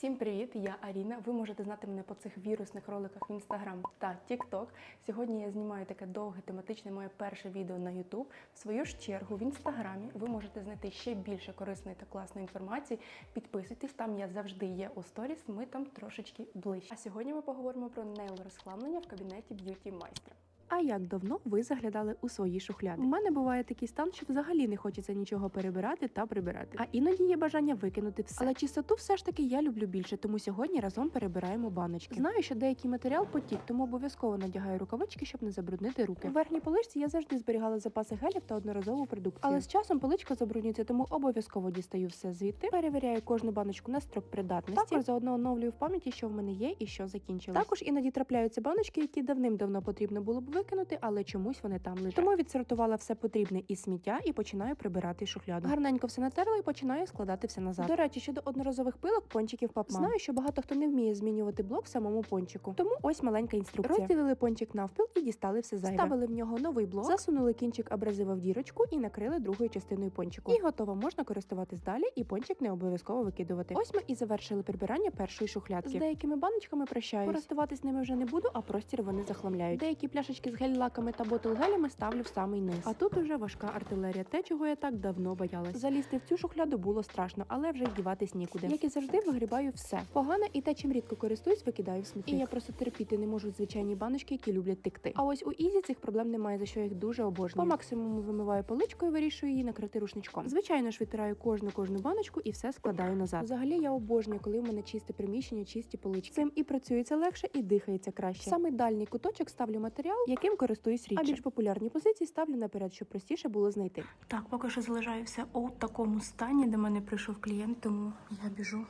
Всім привіт! Я Аріна. Ви можете знати мене по цих вірусних роликах в Instagram та TikTok. Сьогодні я знімаю таке довге тематичне моє перше відео на YouTube. В свою ж чергу в інстаграмі ви можете знайти ще більше корисної та класної інформації. Підписуйтесь, там я завжди є у сторіс. Ми там трошечки ближче. А сьогодні ми поговоримо про нейл розхламлення в кабінеті б'юті майстра. А як давно ви заглядали у свої шухляди? У мене буває такий стан, що взагалі не хочеться нічого перебирати та прибирати. А іноді є бажання викинути все. Але чистоту все ж таки я люблю більше, тому сьогодні разом перебираємо баночки. Знаю, що деякий матеріал потік, тому обов'язково надягаю рукавички, щоб не забруднити руки. У верхній поличці я завжди зберігала запаси гелів та одноразову продукцію. Але з часом поличка забруднюється, тому обов'язково дістаю все звідти. Перевіряю кожну баночку на строк придатності. Також заодно оновлюю в пам'яті, що в мене є і що закінчилось. Також іноді трапляються баночки, які давним-давно потрібно було б викинути, але чомусь вони там лежать. Тому відсортувала все потрібне із сміття і починаю прибирати шухляду. Гарненько все натерла і починаю складати все назад. До речі, щодо одноразових пилок, пончиків папман. Знаю, що багато хто не вміє змінювати блок в самому пончику. Тому ось маленька інструкція. Розділили пончик навпіл і дістали все зайве. Ставили в нього новий блок, засунули кінчик абразива в дірочку і накрили другою частиною пончику. І готово можна користуватись далі, і пончик не обов'язково викидувати. Ось ми і завершили прибирання першої шухлядки. З деякими баночками прощаюсь. Користуватись ними вже не буду, а простір вони захламляють. Деякі пляшечки з гель-лаками та ботл-гелями ставлю в самий низ. А тут уже важка артилерія, те, чого я так давно боялась. Залізти в цю шухляду було страшно, але вже й діватись нікуди. Як і завжди, вигрібаю все. Погане і те, чим рідко користуюсь, викидаю в смітник. І я просто терпіти не можу звичайні баночки, які люблять текти. А ось у Ізі цих проблем немає, за що я їх дуже обожнюю. По максимуму вимиваю поличкою, вирішую її накрити рушничком. Звичайно ж, відтираю кожну кожну баночку і все складаю назад. Взагалі я обожнюю, коли в мене чисте приміщення, чисті полички. Цим і працюється легше, і дихається краще. Саме дальній куточок ставлю матеріал, яким користуюсь рідше. А більш популярні позиції ставлю наперед, щоб простіше було знайти. Так, поки що залишаюся у такому стані, де мене прийшов клієнт, тому я біжу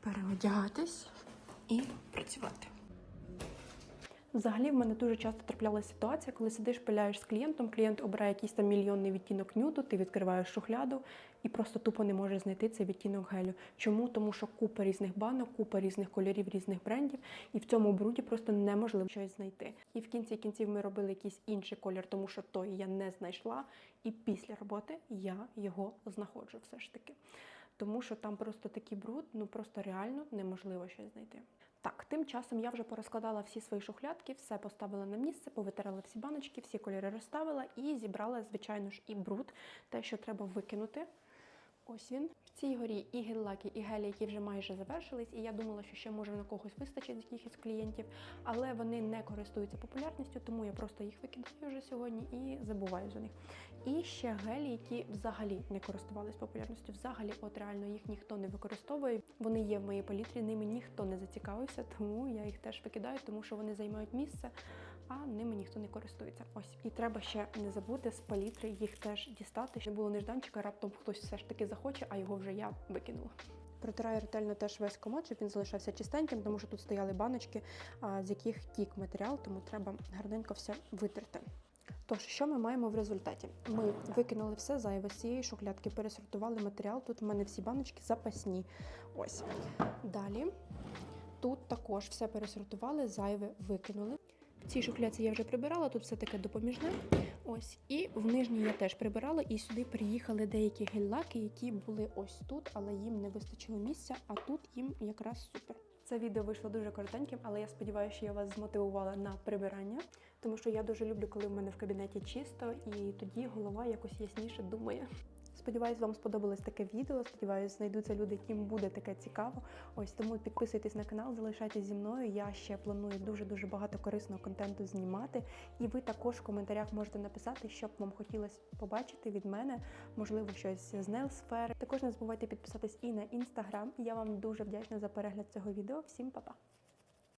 переодягатись і працювати. Взагалі, в мене дуже часто траплялася ситуація, коли сидиш, пиляєш з клієнтом, клієнт обирає якийсь там мільйонний відтінок нюду, ти відкриваєш шухляду і просто тупо не можеш знайти цей відтінок гелю. Чому? Тому що купа різних банок, купа різних кольорів, різних брендів, і в цьому бруді просто неможливо щось знайти. І в кінці кінців ми робили якийсь інший колір, тому що той я не знайшла. І після роботи я його знаходжу все ж таки. Тому що там просто такий бруд, ну просто реально неможливо щось знайти. Так, тим часом я вже порозкладала всі свої шухлядки, все поставила на місце, повитирала всі баночки, всі кольори розставила і зібрала, звичайно ж, і бруд, те, що треба викинути. Ось він. В цій горі і гель-лаки, і гелі, які вже майже завершились, і я думала, що ще може на когось вистачить з якихось клієнтів, але вони не користуються популярністю, тому я просто їх викидаю вже сьогодні і забуваю за них. І ще гелі, які взагалі не користувались популярністю, взагалі, от реально їх ніхто не використовує. Вони є в моїй палітрі, ними ніхто не зацікавився, тому я їх теж викидаю, тому що вони займають місце, а ними ніхто не користується. Ось і треба ще не забути з палітри їх теж дістати, щоб не було нежданчика, раптом хтось все ж таки захоче, а його вже я викинула. Протираю ретельно теж весь комод, щоб він залишався чистеньким, тому що тут стояли баночки, з яких тік матеріал, тому треба гарненько все витерти. Тож, що ми маємо в результаті? Ми викинули все зайве з цієї шухлядки, пересортували матеріал. Тут в мене всі баночки запасні. Ось. Далі тут також все пересортували, зайве викинули. Цій шухляці я вже прибирала, тут все таке допоміжне. Ось. І в нижній я теж прибирала, і сюди приїхали деякі гель-лаки, які були ось тут, але їм не вистачило місця, а тут їм якраз супер. Це відео вийшло дуже коротеньким, але я сподіваюся, що я вас змотивувала на прибирання, тому що я дуже люблю, коли в мене в кабінеті чисто, і тоді голова якось ясніше думає. Сподіваюсь, вам сподобалось таке відео. Сподіваюсь, знайдуться люди, яким буде таке цікаво. Ось тому підписуйтесь на канал, залишайтесь зі мною. Я ще планую дуже дуже багато корисного контенту знімати. І ви також в коментарях можете написати, що б вам хотілося побачити від мене, можливо, щось з нейл сфери. Також не забувайте підписатись і на інстаграм. Я вам дуже вдячна за перегляд цього відео. Всім па-па!